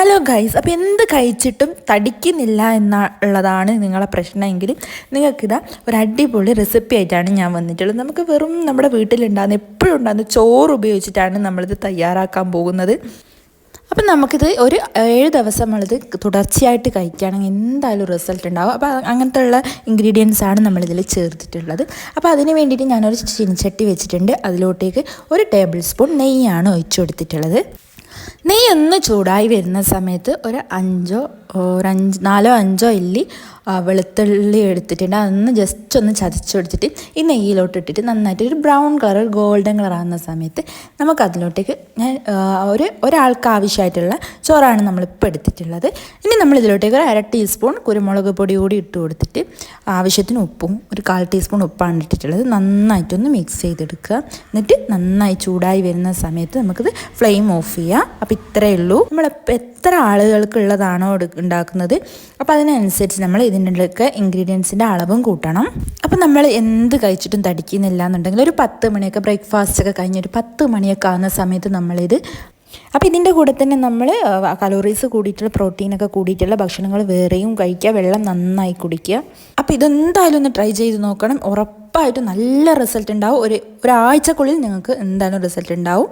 Hello guys അപ്പോൾ എന്ത് കഴിച്ചിട്ടും തടിക്കുന്നില്ല എന്നുള്ളതാണ് നിങ്ങളെ പ്രശ്നമെങ്കിൽ നിങ്ങൾക്കിതാ ഒരു അടിപൊളി റെസിപ്പി ആയിട്ടാണ് ഞാൻ വന്നിട്ടുള്ളത്. നമുക്ക് വെറും നമ്മുടെ വീട്ടിലുണ്ടാകുന്ന എപ്പോഴും ഉണ്ടാകുന്ന ചോറ് ഉപയോഗിച്ചിട്ടാണ് നമ്മളിത് തയ്യാറാക്കാൻ പോകുന്നത്. അപ്പം നമുക്കിത് ഒരു ഏഴ് ദിവസം നമ്മളിത് തുടർച്ചയായിട്ട് കഴിക്കുകയാണെങ്കിൽ എന്തായാലും റിസൾട്ട് ഉണ്ടാവും. അപ്പോൾ അങ്ങനത്തെ ഉള്ള ഇൻഗ്രീഡിയൻസ് ആണ് നമ്മളിതിൽ ചേർത്തിട്ടുള്ളത്. അപ്പോൾ അതിന് വേണ്ടിയിട്ട് ഞാനൊരു ചീനിച്ചട്ടി വെച്ചിട്ടുണ്ട്. അതിലോട്ടേക്ക് ഒരു ടേബിൾ സ്പൂൺ നെയ്യാണ് ഒഴിച്ചു കൊടുത്തിട്ടുള്ളത്. നെയ്യ് ഒന്ന് ചൂടായി വരുന്ന സമയത്ത് ഒരു അഞ്ചോ ഒരു അഞ്ച് നാലോ അഞ്ചോ ഇല്ലി വെളുത്തുള്ളി എടുത്തിട്ടുണ്ട്. അതൊന്ന് ജസ്റ്റ് ഒന്ന് ചതച്ചെടുത്തിട്ട് ഈ നെയ്യിലോട്ട് ഇട്ടിട്ട് നന്നായിട്ട് ഒരു ബ്രൗൺ കളർ ഗോൾഡൻ കളർ ആകുന്ന സമയത്ത് നമുക്ക് അതിലോട്ടേക്ക് ഒരു ഒരാൾക്ക് ആവശ്യമായിട്ടുള്ള ചോറാണ് നമ്മളിപ്പോൾ എടുത്തിട്ടുള്ളത്. ഇനി നമ്മൾ ഇതിലോട്ടേക്ക് ഒരു അര ടീസ്പൂൺ കുരുമുളക് പൊടി കൂടി ഇട്ട് കൊടുത്തിട്ട് ആവശ്യത്തിന് ഉപ്പും ഒരു കാൽ ടീസ്പൂൺ ഉപ്പാണ് ഇട്ടിട്ടുള്ളത്. നന്നായിട്ടൊന്ന് മിക്സ് ചെയ്തെടുക്കുക. എന്നിട്ട് നന്നായി ചൂടായി വരുന്ന സമയത്ത് നമുക്കിത് ഫ്ലെയിം ഓഫ് ചെയ്യാം. അപ്പോൾ ഇത്രയേ ഉള്ളൂ. നമ്മൾ എത്ര ആളുകൾക്കുള്ളതാണോ ഉണ്ടാക്കുന്നത്. അപ്പോൾ അതിനനുസരിച്ച് നമ്മൾ ഇതിന്റെയൊക്കെ ഇൻഗ്രീഡിയൻസിന്റെ അളവും കൂട്ടണം. അപ്പോൾ നമ്മൾ എന്ത് കഴിച്ചിട്ടും തടിക്കുന്നില്ല എന്നുണ്ടെങ്കിൽ ഒരു പത്ത് മണിയൊക്കെ ബ്രേക്ക്ഫാസ്റ്റ് ഒക്കെ കഴിഞ്ഞ് ഒരു പത്ത് മണിയൊക്കെ ആകുന്ന സമയത്ത് നമ്മളിത് അപ്പോൾ ഇതിന്റെ കൂടെ തന്നെ നമ്മൾ കലോറീസ് കൂടിയിട്ടുള്ള പ്രോട്ടീനൊക്കെ കൂടിയിട്ടുള്ള ഭക്ഷണങ്ങൾ വേറെയും കഴിക്കുക. വെള്ളം നന്നായി കുടിക്കുക. അപ്പോൾ ഇതെന്തായാലും ഒന്ന് ട്രൈ ചെയ്ത് നോക്കണം. ഉറപ്പായിട്ടും നല്ല റിസൾട്ട് ഉണ്ടാവും. ഒരു ഒരാഴ്ചക്കുള്ളിൽ നിങ്ങൾക്ക് എന്തായാലും റിസൾട്ട് ഉണ്ടാവും.